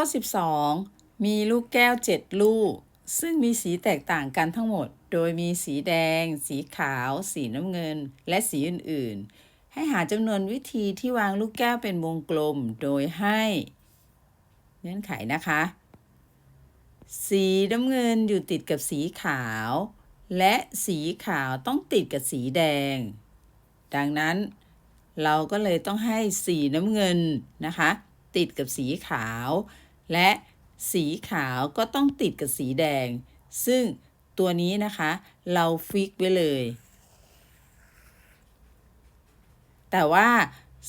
ข้อ 12 มีลูกแก้ว 7 ลูก ซึ่งมีสีแตกต่างกันทั้งหมด โดยมีสีแดง สีขาว สีน้ำเงิน และสีอื่น ๆ ให้หาจำนวนวิธีที่วางลูกแก้วเป็นวงกลม โดยให้เงื่อนไขนะคะ สีน้ำเงินอยู่ติดกับสีขาว และสีขาวต้องติดกับสีแดง ดังนั้น เราก็เลยต้องให้สีน้ำเงินนะคะติดกับสีขาว และสีขาวก็ต้องติดกับสีแดง ซึ่งตัวนี้นะคะ เราฟิกไว้เลย แต่ว่า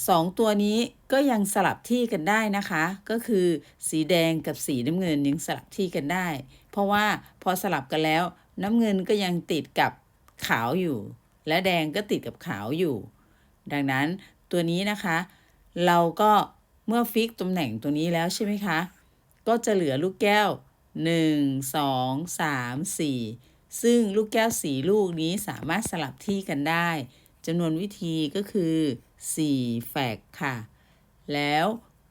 สองตัวนี้ก็ยังสลับที่กันได้นะคะ ก็คือสีแดงกับสีน้ำเงินยังสลับที่กันได้ เพราะว่าพอสลับกันแล้ว น้ำเงินก็ยังติดกับขาวอยู่ และแดงก็ติดกับขาวอยู่ ดังนั้นตัวนี้นะคะ เราก็เมื่อฟิกตำแหน่งตัวนี้แล้วใช่ไหมคะ ก็จะเหลือลูกแก้ว 1 2 3 4 ซึ่งลูกแก้วสีลูกนี้สามารถสลับที่กันได้จำนวนวิธีก็คือ4แฟกค่ะ แล้ว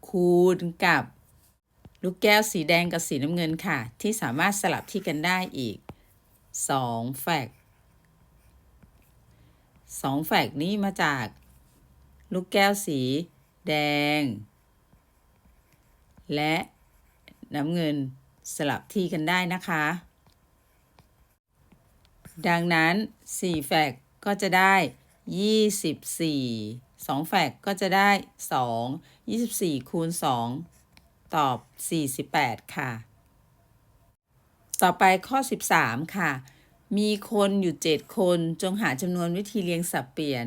คูณกับ ลูกแก้วสีแดงกับสีน้ำเงินค่ะ ที่สามารถสลับที่กันได้อีก2แฟก2แฟกนี้มาจาก ลูกแก้วสีแดง และ น้ำเงินสลับที่กันได้นะคะ ดังนั้น 4 แฟกก็จะได้ 24 2 แฟกก็จะได้ 2 24 คูณ 2 ตอบ 48 ค่ะ ต่อไปข้อ 13 ค่ะ มีคนอยู่ 7 คนจงหาจำนวนวิธีเรียงสับเปลี่ยน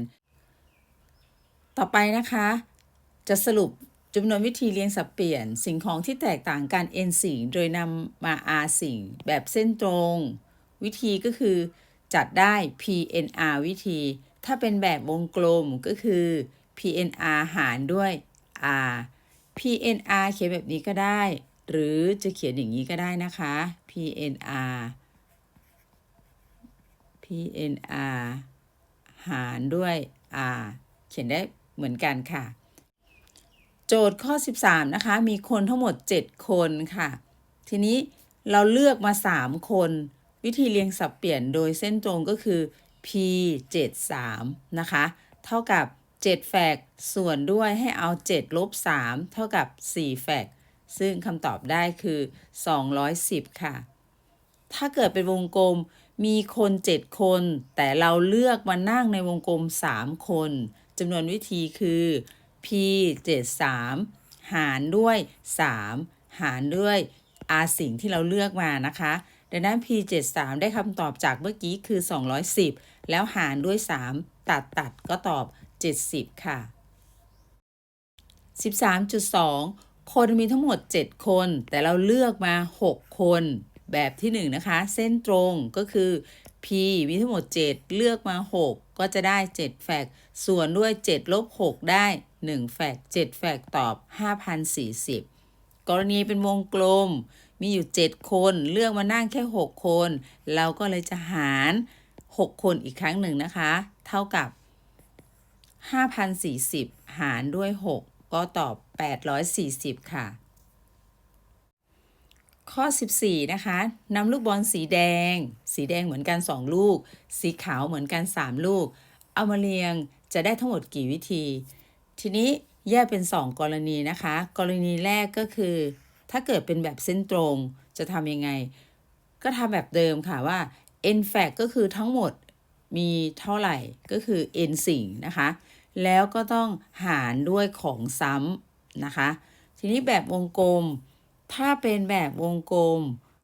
ต่อไปนะคะ จะสรุป จำนวนวิธีเรียงสับเปลี่ยนสิ่งของที่แตกต่างกัน n สิ่งโดยนำมา r สิ่งแบบเส้นตรง วิธีก็คือ จัดได้ pnr วิธี ถ้าเป็นแบบวงกลมก็คือ pnr หารด้วย r pnr เขียนแบบนี้ก็ได้ หรือจะเขียนอย่างนี้ก็ได้นะคะ pnr pnr หารด้วย r เขียนได้เหมือนกันค่ะ โจทย์ข้อ 13 นะคะ มีคนทั้งหมด 7 คนค่ะ ทีนี้เราเลือกมา 3 คน วิธีเรียงสับเปลี่ยนโดยเส้นตรงก็คือ p 7 3นะคะ เท่ากับ 7 แฟกส่วนด้วยให้เอา 7 ลบ 3 เท่ากับ 4 แฟกซึ่งคำตอบได้คือ 210 ค่ะ ถ้าเกิดเป็นวงกลมมีคน 7 คน แต่เราเลือกมานั่งในวงกลม 3 คนจำนวนวิธีคือ p 7 3หารด้วย 3 หารด้วย r สิ่งที่เราเลือกมานะคะดังนั้น p 7 3ได้คำตอบจากเมื่อกี้คือ 210 แล้วหารด้วย 3 ตัดตัดก็ตอบ 70 ค่ะ 13.2 คนมีทั้งหมด 7 คน แต่เราเลือกมา 6 คน แบบที่ 1 นะคะ เส้นตรงก็คือ p มีทั้งหมด 7 เลือกมา 6 ก็จะได้ 7 แฟกส่วนด้วย 7 ลบ 6 ได้ 1 แฟก 7 แฟกตอบ 5,040 กรณีเป็นวงกลม มีอยู่ 7 คน เลือกมานั่งแค่ 6 คน เราก็เลยจะหาร 6 คนอีกครั้งหนึ่งนะคะ เท่ากับ 5,040 หารด้วย 6 ก็ตอบ 840 ค่ะ ข้อ 14 นะคะนำลูกบอลสีแดง สีแดงเหมือนกัน 2 ลูก สีขาวเหมือนกัน 3 ลูก เอามาเรียงจะได้ทั้งหมดกี่วิธี ทีนี้แยกเป็น 2 กรณีนะคะ กรณีแรกก็คือ ถ้าเกิดเป็นแบบเส้นตรงจะทำยังไง ก็ทำแบบเดิมค่ะว่า n fact ก็คือทั้งหมดมีเท่าไหร่ก็คือ n สิ่งนะคะ แล้วก็ต้องหารด้วยของซ้ำนะคะ ทีนี้แบบวงกลม ถ้าเป็นแบบวงกลม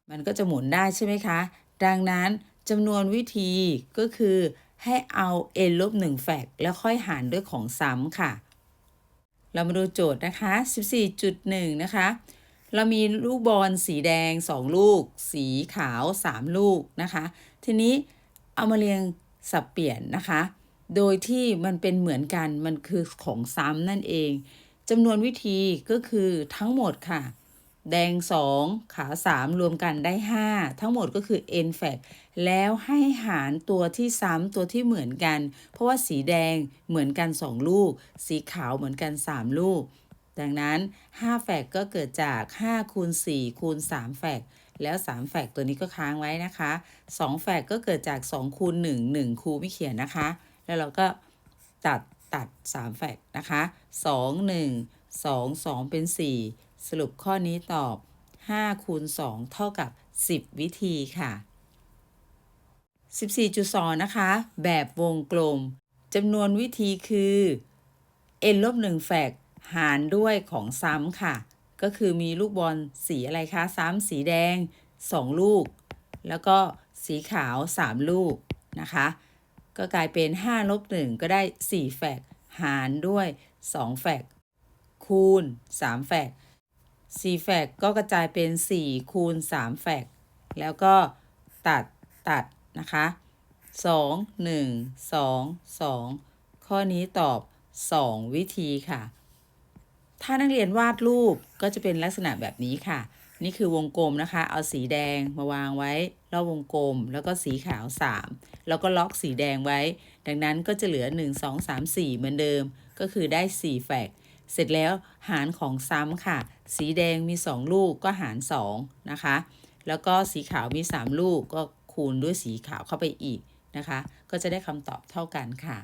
มันก็จะหมุนได้ใช่ไหมคะ ดังนั้นจำนวนวิธีก็คือให้เอา n ลบ1แฟกแล้วค่อยหารด้วยของซ้ำค่ะ เรามาดูโจทย์นะคะ 14.1 นะคะ เรามีลูกบอลสีแดง 2 ลูก สีขาว 3 ลูกนะคะ ทีนี้เอามาเรียงสับเปลี่ยนนะคะ โดยที่มันเป็นเหมือนกัน มันคือของซ้ำนั่นเองจำนวนวิธีก็คือทั้งหมดค่ะ แดง 2 ขา 3 รวมกันได้ 5 ทั้งหมดก็คือ n f a c แล้วให้หารตัวที่ซ้ำตัวที่เหมือนกัน เพราะว่าสีแดงเหมือนกัน 2 ลูก สีขาวเหมือนกัน 3 ลูก ดังนั้น5แฟกก็เกิดจาก5คูณ4คูณ3แฟกแล้ว3แฟกตัวนี้ก็ค้างไว้นะคะ2แฟกก็เกิดจาก2คูณ1 1คูไม่เขียนนะคะ แล้วเราก็ตัดตัด3แฟกนะคะ 2 1 2 2 เป็น 4 สรุปข้อนี้ตอบ 5 คูณ 2 เท่ากับ 10 วิธีค่ะ 14.2 นะคะ แบบวงกลมจำนวนวิธีคือ n ลบ1แฟกหารด้วยของซ้ำค่ะ ก็คือมีลูกบอลสีอะไรคะ ซ้ำสีแดง 2 ลูก แล้วก็สีขาว 3 ลูกนะคะ ก็กลายเป็น 5 ลบ 1 ก็ได้ 4 แฟกหารด้วย 2 แฟกคูณ 3 แฟก 4แฟกก็กระจายเป็น4คูณ3แฟกแล้วก็ตัดตัดนะคะ2 1 2 2 ข้อนี้ตอบ 2 วิธีค่ะ ถ้านักเรียนวาดรูปก็จะเป็นลักษณะแบบนี้ค่ะ นี่คือวงกลมนะคะ เอาสีแดงมาวางไว้รอบวงกลม แล้วก็สีขาว 3 แล้วก็ล็อกสีแดงไว้ ดังนั้นก็จะเหลือ 1 2 3 4 เหมือนเดิม ก็คือได้ 4 แฟก เสร็จแล้วหารของซ้ำค่ะ สีแดงมี 2 ลูกก็หาร2นะคะ แล้วก็สีขาวมี 3 ลูกก็คูณด้วยสีขาวเข้าไปอีกนะคะ ก็จะได้คำตอบเท่ากันค่ะ